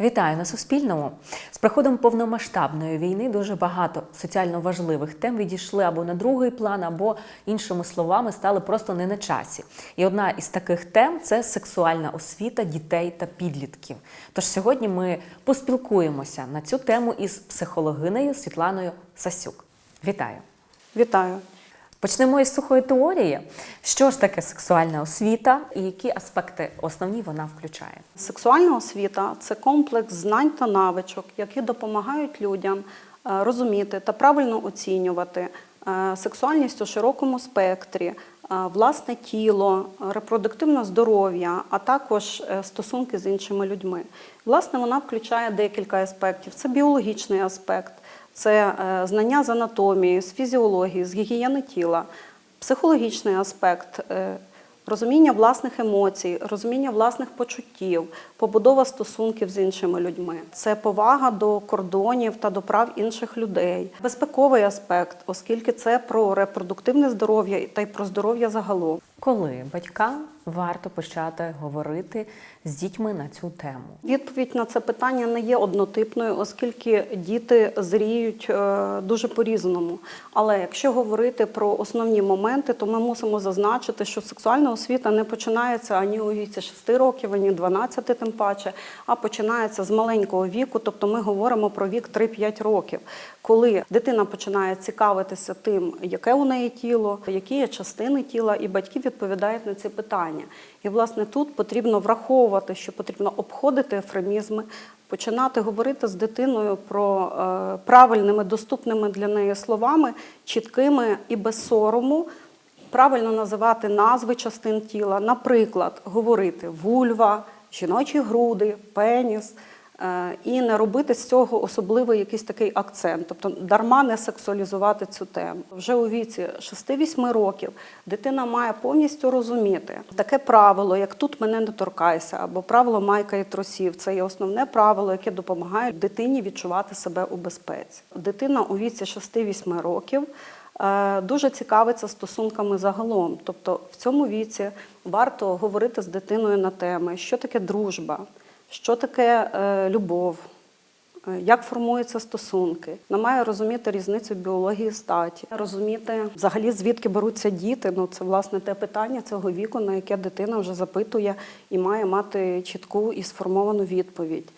Вітаю на Суспільному. З приходом повномасштабної війни дуже багато соціально важливих тем відійшли або на другий план, або іншими словами стали просто не на часі. І одна із таких тем це сексуальна освіта дітей та підлітків. Тож сьогодні ми поспілкуємося на цю тему із психологинею Світланою Сасюк. Вітаю! Вітаю. Почнемо із сухої теорії. Що ж таке сексуальна освіта і які аспекти основні вона включає? Сексуальна освіта це комплекс знань та навичок, які допомагають людям е, розуміти та правильно оцінювати е, сексуальність у широкому спектрі, е, власне тіло, репродуктивне здоров'я, а також стосунки з іншими людьми. Власне, вона включає декілька аспектів: це біологічний аспект. Це е, знання з анатомії, з фізіології, з гігієни тіла, психологічний аспект, е, розуміння власних емоцій, розуміння власних почуттів, побудова стосунків з іншими людьми. Це повага до кордонів та до прав інших людей. Безпековий аспект, оскільки це про репродуктивне здоров'я та й про здоров'я загалом. Коли батькам варто почати говорити з дітьми на цю тему? Відповідь на це питання не є однотипною, оскільки діти зріють е, дуже по-різному. Але якщо говорити про основні моменти, то ми мусимо зазначити, що сексуальна освіта не починається ані у віці 6 років, ані 12 тим паче, а починається з маленького віку, тобто ми говоримо про вік 3-5 років, коли дитина починає цікавитися тим, яке у неї тіло, які є частини тіла, і батьки відповідають на ці питання. І власне тут потрібно враховувати, що потрібно обходити ефремізми, починати говорити з дитиною про е, правильними, доступними для неї словами, чіткими і без сорому. Правильно називати назви частин тіла, наприклад, говорити вульва, жіночі груди, пеніс, і не робити з цього особливий якийсь такий акцент, тобто дарма не сексуалізувати цю тему. Вже у віці 6-8 років дитина має повністю розуміти таке правило, як тут мене не торкайся, або правило майка і тросів. Це є основне правило, яке допомагає дитині відчувати себе у безпеці. Дитина у віці 6-8 років. е, Дуже цікавиться стосунками загалом. Тобто в цьому віці варто говорити з дитиною на теми, що таке дружба, що таке е, любов, е, як формуються стосунки. Вона має розуміти різницю біології статі, розуміти взагалі звідки беруться діти. Ну це власне те питання цього віку, на яке дитина вже запитує і має мати чітку і сформовану відповідь.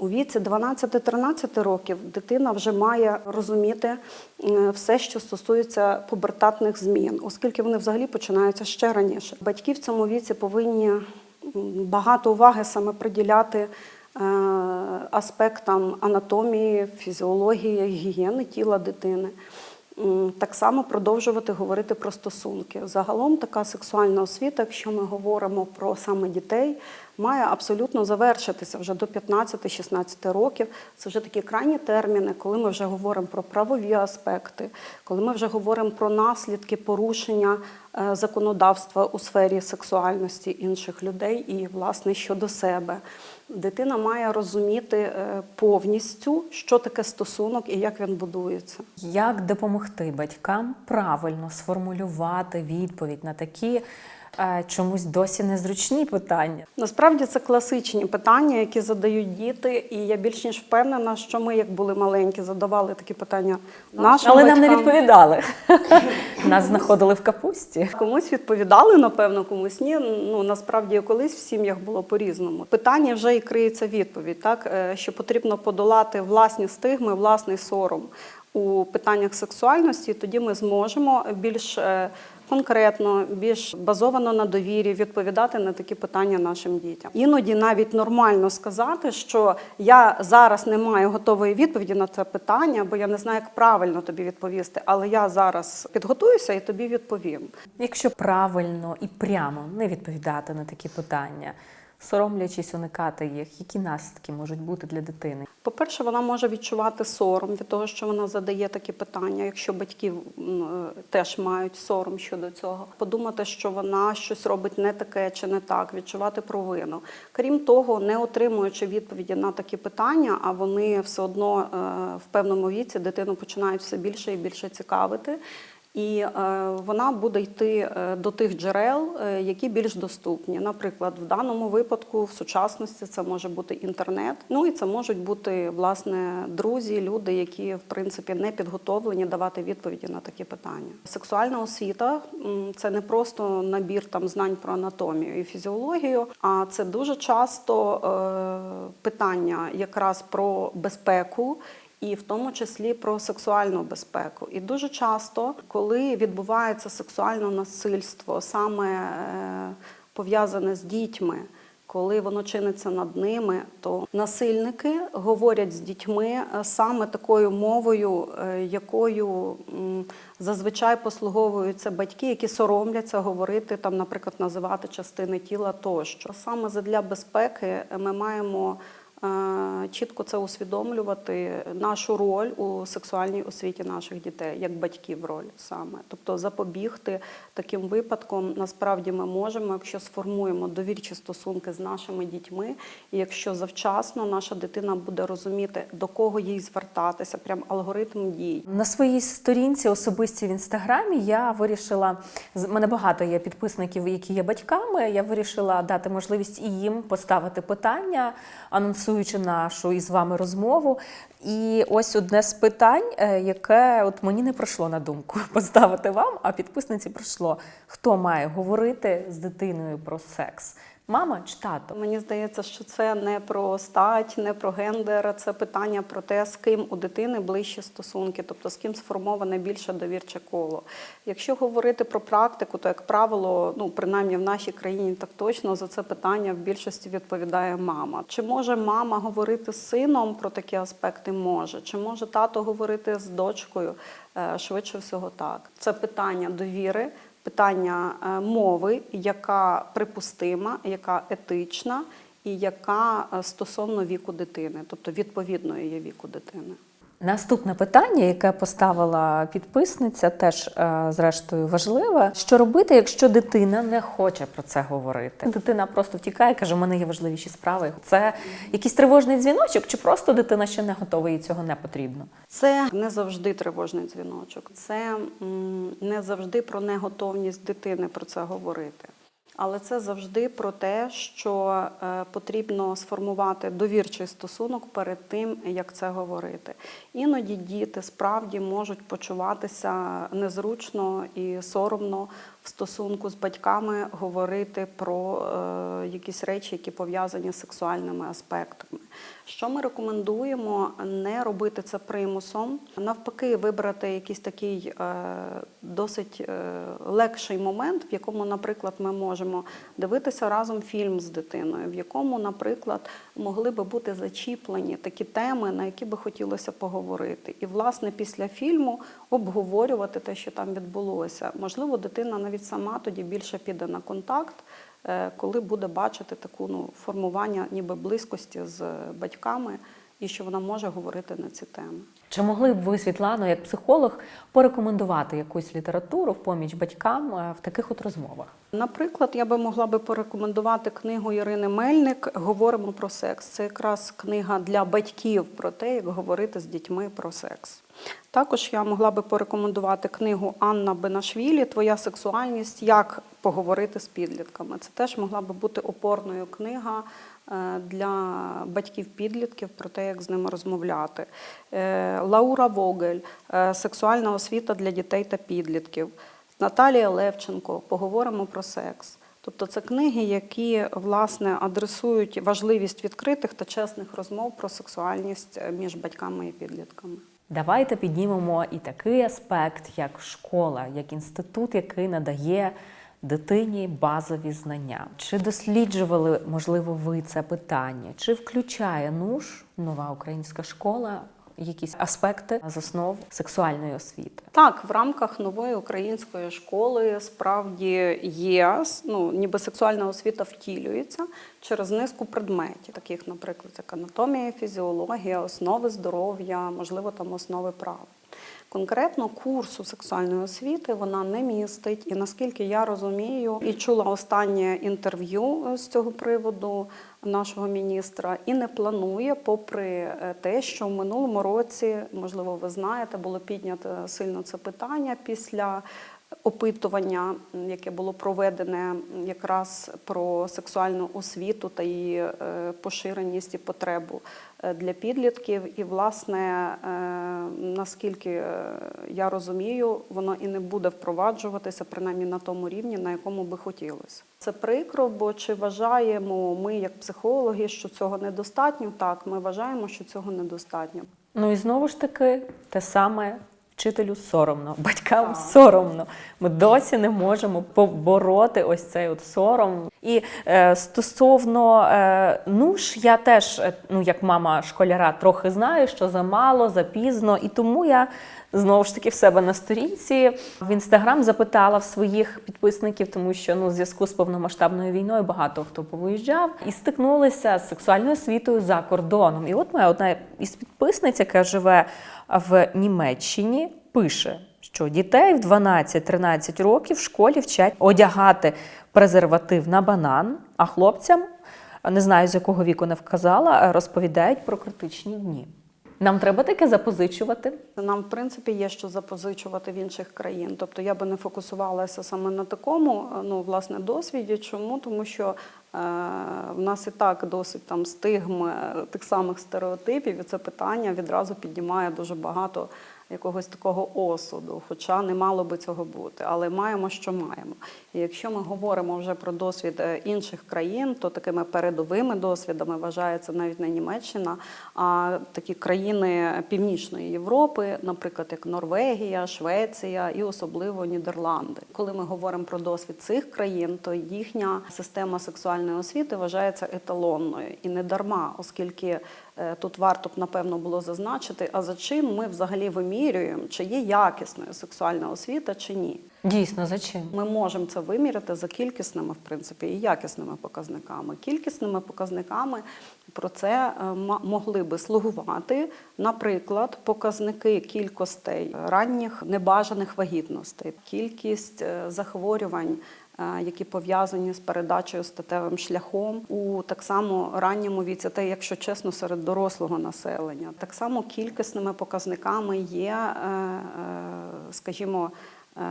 У віці 12-13 років дитина вже має розуміти е, все, що стосується пубертатних змін, оскільки вони взагалі починаються ще раніше. Батьки в цьому віці повинні багато уваги саме приділяти е, аспектам анатомії, фізіології, гігієни тіла дитини. Так само продовжувати говорити про стосунки. Загалом така сексуальна освіта, якщо ми говоримо про саме дітей, має абсолютно завершитися вже до 15-16 років. Це вже такі крайні терміни, коли ми вже говоримо про правові аспекти, коли ми вже говоримо про наслідки порушення е, законодавства у сфері сексуальності інших людей і, власне, щодо себе. Дитина має розуміти е, повністю, що таке стосунок і як він будується. Як допомогти батькам правильно сформулювати відповідь на такі чомусь досі незручні питання? Насправді це класичні питання, які задають діти, і я більш ніж впевнена, що ми, як були маленькі, задавали такі питання нашим Але нам не відповідали. Нас знаходили в капусті. Комусь відповідали, напевно, комусь ні. Ну насправді колись в сім'ях було по-різному. Питання вже і криється відповідь, так е, що потрібно подолати власні стигми, власний сором у питаннях сексуальності. Тоді ми зможемо більш е, конкретно, більш базовано на довірі відповідати на такі питання нашим дітям. Іноді навіть нормально сказати, що я зараз не маю готової відповіді на це питання, бо я не знаю, як правильно тобі відповісти, але я зараз підготуюся і тобі відповім. Якщо правильно і прямо не відповідати на такі питання, соромлячись уникати їх, які наслідки можуть бути для дитини? По-перше, вона може відчувати сором від того, що вона задає такі питання, якщо батьки е, теж мають сором щодо цього. Подумати, що вона щось робить не таке чи не так, відчувати провину. Крім того, не отримуючи відповіді на такі питання, а вони все одно е, в певному віці дитину починають все більше і більше цікавити. І е, вона буде йти е, до тих джерел, е, які більш доступні. Наприклад, в даному випадку в сучасності це може бути інтернет. Ну і це можуть бути власне друзі, люди, які в принципі не підготовлені давати відповіді на такі питання. Сексуальна освіта це не просто набір там знань про анатомію і фізіологію, а це дуже часто питання якраз про безпеку і в тому числі про сексуальну безпеку. І дуже часто, коли відбувається сексуальне насильство, саме е, пов'язане з дітьми. Коли воно чиниться над ними, то насильники говорять з дітьми е, саме такою мовою, е, якою зазвичай послуговуються батьки, які соромляться говорити там, наприклад, називати частини тіла тощо. Саме задля безпеки ми маємо чітко це усвідомлювати нашу роль у сексуальній освіті наших дітей, як батьків роль саме. Тобто запобігти таким випадком насправді ми можемо, якщо сформуємо довірчі стосунки з нашими дітьми, і якщо завчасно наша дитина буде розуміти, до кого їй звертатися, прям алгоритм дій. На своїй сторінці особистій в інстаграмі я вирішила з мене багато є підписників, які є батьками. Я вирішила дати можливість і їм поставити питання, анонсуючи нашу із вами розмову. І ось одне з питань, е, яке от мені не пройшло на думку поставити вам, а підписниці прийшло: хто має говорити з дитиною про секс? Мама чи тато? Мені здається, що це не про стать, не про гендер, це питання про те, з ким у дитини ближчі стосунки, тобто з ким сформоване більше довірче коло. Якщо говорити про практику, то як правило, ну принаймні в нашій країні так точно за це питання в більшості відповідає мама. Чи може мама говорити з сином про такі аспекти? Може, чи може тато говорити з дочкою? Е, Швидше всього так. Це питання довіри питання е, мови, яка припустима, яка етична і яка е, стосовно віку дитини, тобто відповідної є віку дитини. Наступне питання, яке поставила підписниця, теж е, зрештою важливе. Що робити, якщо дитина не хоче про це говорити? Дитина просто втікає, каже: у мене є важливіші справи. Це якийсь тривожний дзвіночок, чи просто дитина ще не готова, їй цього не потрібно? Це не завжди тривожний дзвіночок, це не завжди про неготовність дитини про це говорити. Але це завжди про те, що е, потрібно сформувати довірчий стосунок перед тим, як це говорити. Іноді діти справді можуть почуватися незручно і соромно в стосунку з батьками говорити про е, якісь речі, які пов'язані з сексуальними аспектами. Що ми рекомендуємо не робити це примусом, навпаки, вибрати якийсь такий е, досить е, легший момент, в якому, наприклад, ми можемо дивитися разом фільм з дитиною, в якому, наприклад, могли би бути зачіплені такі теми, на які би хотілося поговорити. І, власне, після фільму обговорювати те, що там відбулося. Можливо, дитина навіть сама тоді більше піде на контакт. е, Коли буде бачити таку ну формування ніби близькості з батьками, і що вона може говорити на ці теми. Чи могли б ви, Світлано, як психолог, порекомендувати якусь літературу в поміч батькам е, в таких от розмовах? Наприклад, я би могла би порекомендувати книгу Ірини Мельник Говоримо про секс. Це якраз книга для батьків про те, як говорити з дітьми про секс. Також я могла би порекомендувати книгу Анна Бенашвілі Твоя сексуальність. Як поговорити з підлітками. Це теж могла би бути опорною книга е, для батьків-підлітків про те, як з ними розмовляти. Е, Лаура Вогель е, Сексуальна освіта для дітей та підлітків. Наталія Левченко Поговоримо про секс. Тобто це книги, які власне адресують важливість відкритих та чесних розмов про сексуальність між батьками і підлітками. Давайте піднімемо і такий аспект, як школа, як інститут, який надає дитині базові знання. Чи досліджували, можливо, ви це питання? Чи включає НУШ, нова українська школа, якісь аспекти з основ сексуальної освіти? Так, в рамках нової української школи справді є ну, ніби сексуальна освіта втілюється через низку предметів, таких, наприклад, як анатомія, фізіологія, основи здоров'я, можливо, там основи права. Конкретно курсу сексуальної освіти вона не містить, і наскільки я розумію і чула останнє інтерв'ю з цього приводу, нашого міністра і не планує, попри е, те, що в минулому році, можливо, ви знаєте, було піднято сильно це питання після опитування, яке було проведене якраз про сексуальну освіту та її е, поширеність і потребу е, для підлітків. І, власне, е, наскільки я розумію, воно і не буде впроваджуватися принаймні на тому рівні, на якому би хотілося. Це прикро, бо чи вважаємо ми, як психологи, що цього недостатньо? Так, ми вважаємо, що цього недостатньо. Ну і знову ж таки, те саме вчителю соромно, батькам соромно. Ми досі не можемо побороти ось цей от сором. І е, стосовно е, нуж, я теж, е, ну як мама школяра, трохи знаю, що замало, запізно, і тому я. Знову ж таки, в себе на сторінці в інстаграм запитала в своїх підписників, тому що ну, в зв'язку з повномасштабною війною багато хто повиїжджав і стикнулися з сексуальною освітою за кордоном. І от моя одна із підписниць, яка живе в Німеччині, пише, що дітей в 12-13 років в школі вчать одягати презерватив на банан, а хлопцям, не знаю з якого віку не вказала, розповідають про критичні дні. Нам треба таке запозичувати. Нам, в принципі, є що запозичувати в інших країн. Тобто я би не фокусувалася саме на такому ну, власне, досвіді. Чому? Тому що е, в нас і так досить там стигм е, тих самих стереотипів, і це питання відразу піднімає дуже багато якогось такого осуду, хоча не мало би цього бути, але маємо, що маємо. І якщо ми говоримо вже про досвід е, інших країн, то такими передовими досвідами вважається навіть не Німеччина, а такі країни Північної Європи, наприклад, як Норвегія, Швеція і особливо Нідерланди. Коли ми говоримо про досвід цих країн, то їхня система сексуальної освіти вважається еталонною і не дарма, оскільки тут варто б напевно було зазначити, а за чим ми взагалі вимірюємо, чи є якісною сексуальна освіта чи ні. Дійсно, за чим? Ми можемо це виміряти за кількісними, в принципі, і якісними показниками. Кількісними показниками про це е, могли би слугувати, наприклад, показники кількостей ранніх небажаних вагітностей, кількість е, захворювань. Е, Які пов'язані з передачею статевим шляхом у так само ранньому віці, та якщо чесно, серед дорослого населення, так само кількісними показниками є, е, е, скажімо,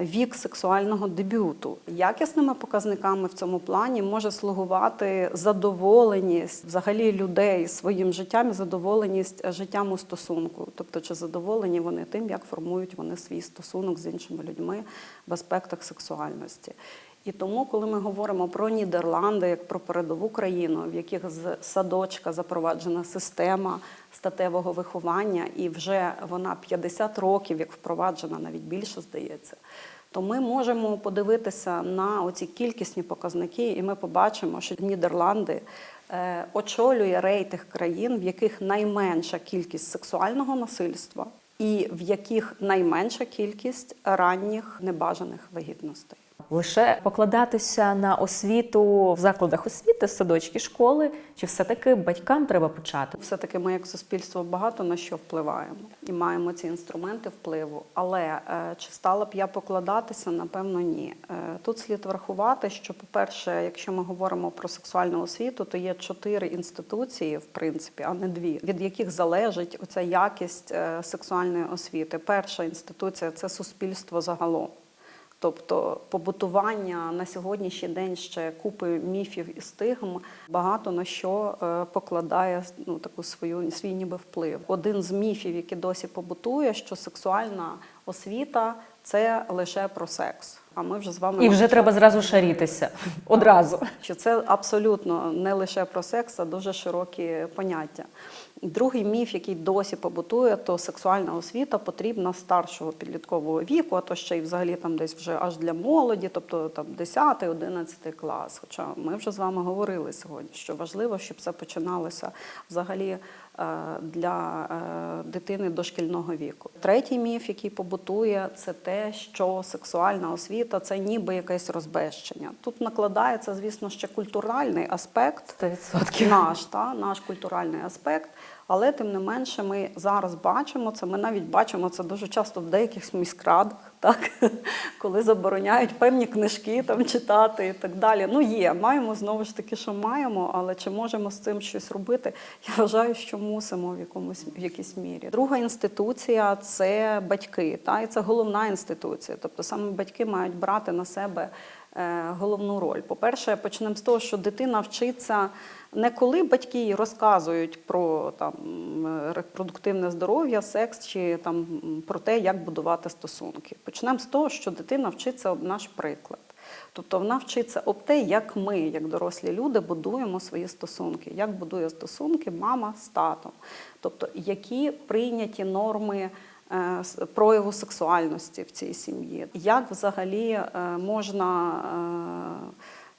вік сексуального дебюту. Якісними показниками в цьому плані може слугувати задоволеність взагалі людей своїм життям і задоволеність життям у стосунку. Тобто, чи задоволені вони тим, як формують вони свій стосунок з іншими людьми в аспектах сексуальності. І тому, коли ми говоримо про Нідерланди як про передову країну, в яких з садочка запроваджена система статевого виховання, і вже вона 50 років як впроваджена, навіть більше здається, то ми можемо подивитися на оці кількісні показники, і ми побачимо, що Нідерланди е, очолює рейтинг країн, в яких найменша кількість сексуального насильства, і в яких найменша кількість ранніх небажаних вагітностей. Лише покладатися на освіту в закладах освіти, садочки, школи, чи все-таки батькам треба почати? Все-таки ми як суспільство багато на що впливаємо і маємо ці інструменти впливу. Але е, чи стала б я покладатися? Напевно, ні. Е, Тут слід врахувати, що, по-перше, якщо ми говоримо про сексуальну освіту, то є чотири інституції, в принципі, а не дві, від яких залежить оця якість е, сексуальної освіти. Перша інституція це суспільство загалом. Тобто побутування на сьогоднішній день ще купи міфів і стигм багато на що е, покладає ну таку свою свій ніби вплив. Один з міфів, який досі побутує, що сексуальна освіта це лише про секс. А ми вже з вами І вже треба зразу шарітися. Одразу. що це абсолютно не лише про секс, а дуже широкі поняття. Другий міф, який досі побутує, то сексуальна освіта потрібна старшого підліткового віку, а то ще й взагалі там десь вже аж для молоді, тобто там 10-11 клас. Хоча ми вже з вами говорили сьогодні, що важливо, щоб це починалося взагалі е, для е, дитини дошкільного віку. Третій міф, який побутує, це те, що сексуальна освіта це ніби якесь розбещення. Тут накладається, звісно, ще культуральний аспект. 100%. Наш та наш культуральний аспект. Але тим не менше, ми зараз бачимо це. Ми навіть бачимо це дуже часто в деяких міськрадах, так коли забороняють певні книжки там читати і так далі. Ну є, маємо знову ж таки, що маємо, але чи можемо з цим щось робити? Я вважаю, що мусимо в якомусь в якійсь мірі. Друга інституція це батьки, та і це головна інституція. Тобто саме батьки мають брати на себе головну роль. По-перше, почнемо з того, що дитина вчиться не коли батьки їй розказують про там репродуктивне здоров'я, секс чи там про те, як будувати стосунки. Почнемо з того, що дитина вчиться об наш приклад. Тобто вона вчиться об те, як ми, як дорослі люди, будуємо свої стосунки, як будує стосунки мама з татом, тобто які прийняті норми е, прояву сексуальності в цій сім'ї, як взагалі е, можна.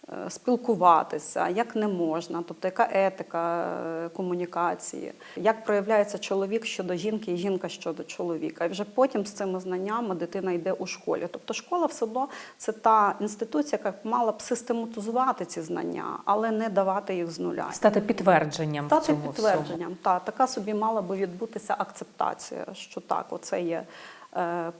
Е, Спілкуватися, як не можна, тобто яка етика е, комунікації, як проявляється чоловік щодо жінки і жінка щодо чоловіка. І вже потім з цими знаннями дитина йде у школі. Тобто школа все одно це та інституція, яка мала б систематизувати ці знання, але не давати їх з нуля. Стати підтвердженням Стати всьому. підтвердженням. Та, така собі мала би відбутися акцептація, що так, оце є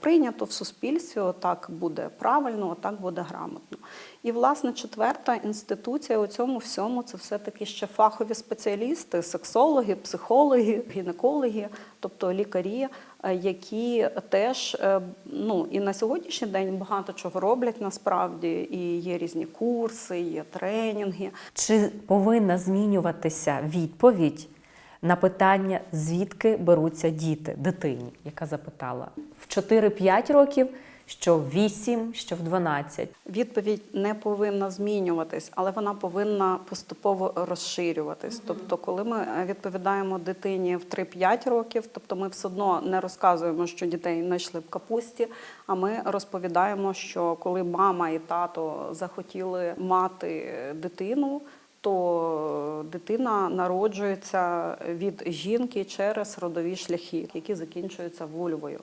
прийнято в суспільстві, отак буде правильно, отак буде грамотно. І, власне, четверта інституція у цьому всьому це все-таки ще фахові спеціалісти, сексологи, психологи, гінекологи, тобто лікарі, е, які теж е, ну, і на сьогоднішній день багато чого роблять насправді, і є різні курси, є тренінги. Чи повинна змінюватися відповідь на питання, звідки беруться діти дитині, яка запитала в 4-5 років, що в 8, що в 12? Відповідь не повинна змінюватись, але вона повинна поступово розширюватись. Тобто, коли ми е, відповідаємо дитині в 3-5 років, тобто ми все одно не розказуємо, що дітей знайшли в капусті. А ми розповідаємо, що коли мама і тато захотіли мати дитину. То дитина народжується від жінки через родові шляхи, які закінчуються вульвою.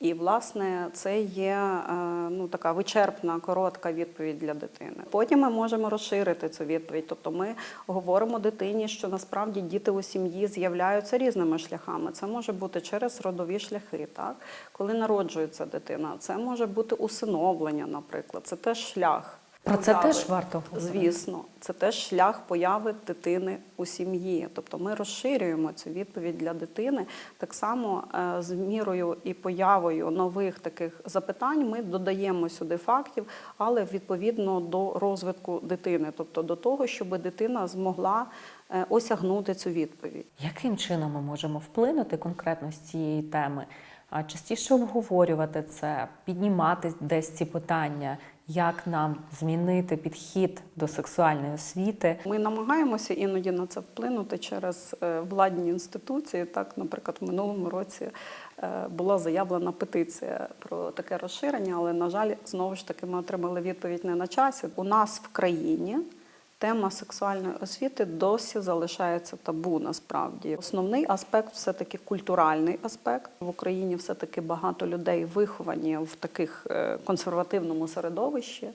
І власне це є е, ну така вичерпна, коротка відповідь для дитини. Потім ми можемо розширити цю відповідь. Тобто ми говоримо дитині, що насправді діти у сім'ї з'являються різними шляхами. Це може бути через родові шляхи, так коли народжується дитина. Це може бути усиновлення, наприклад. Це теж шлях. Про це теж варто говорити. Звісно, це теж шлях появи дитини у сім'ї. Тобто ми розширюємо цю відповідь для дитини. Так само е, з мірою і появою нових таких запитань ми додаємо сюди фактів, але відповідно до розвитку дитини, тобто до того, щоб дитина змогла е, осягнути цю відповідь. Яким чином ми можемо вплинути конкретно з цієї теми? А частіше обговорювати це, піднімати десь ці питання, як нам змінити підхід до сексуальної освіти. Ми намагаємося іноді на це вплинути через е, владні інституції. Так, наприклад, в минулому році е, була заявлена петиція про таке розширення, але на жаль, знову ж таки, ми отримали відповідь не на часі. У нас в країні. Тема сексуальної освіти досі залишається табу насправді. Основний аспект все-таки культуральний аспект. В Україні все-таки багато людей виховані в таких е, консервативному середовищі,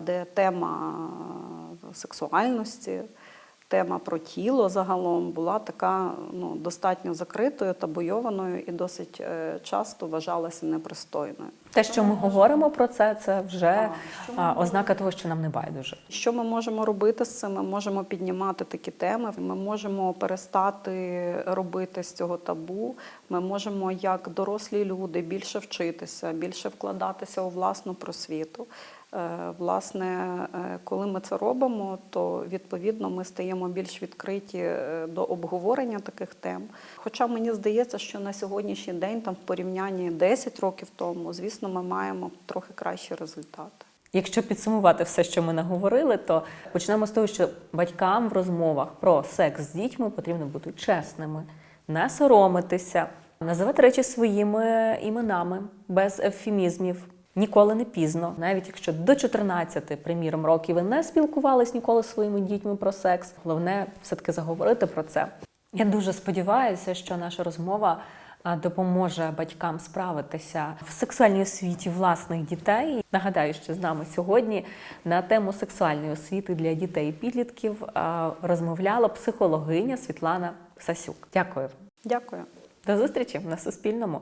де тема сексуальності, тема про тіло загалом була така ну, достатньо закритою, табуйованою і досить е, часто вважалася непристойною. Те, що ми говоримо про це, це вже а, ознака того, що нам не байдуже. Що ми можемо робити з цим? Ми можемо піднімати такі теми. Ми можемо перестати робити з цього табу. Ми можемо, як дорослі люди, більше вчитися, більше вкладатися у власну просвіту. Е, Власне, е, коли ми це робимо, то відповідно ми стаємо більш відкриті е, до обговорення таких тем. Хоча мені здається, що на сьогоднішній день, там в порівнянні 10 років тому, звісно, ми маємо трохи кращі результати. Якщо підсумувати все, що ми наговорили, то почнемо з того, що батькам в розмовах про секс з дітьми потрібно бути чесними, не соромитися, називати речі своїми іменами без ефемізмів. Ніколи не пізно, навіть якщо до 14, приміром, років ви не спілкувались ніколи зі своїми дітьми про секс. Головне все-таки заговорити про це. Я дуже сподіваюся, що наша розмова допоможе батькам справитися в сексуальній освіті власних дітей. Нагадаю, що з нами сьогодні на тему сексуальної освіти для дітей і підлітків розмовляла психологиня Світлана Сасюк. Дякую. Дякую. До зустрічі на Суспільному.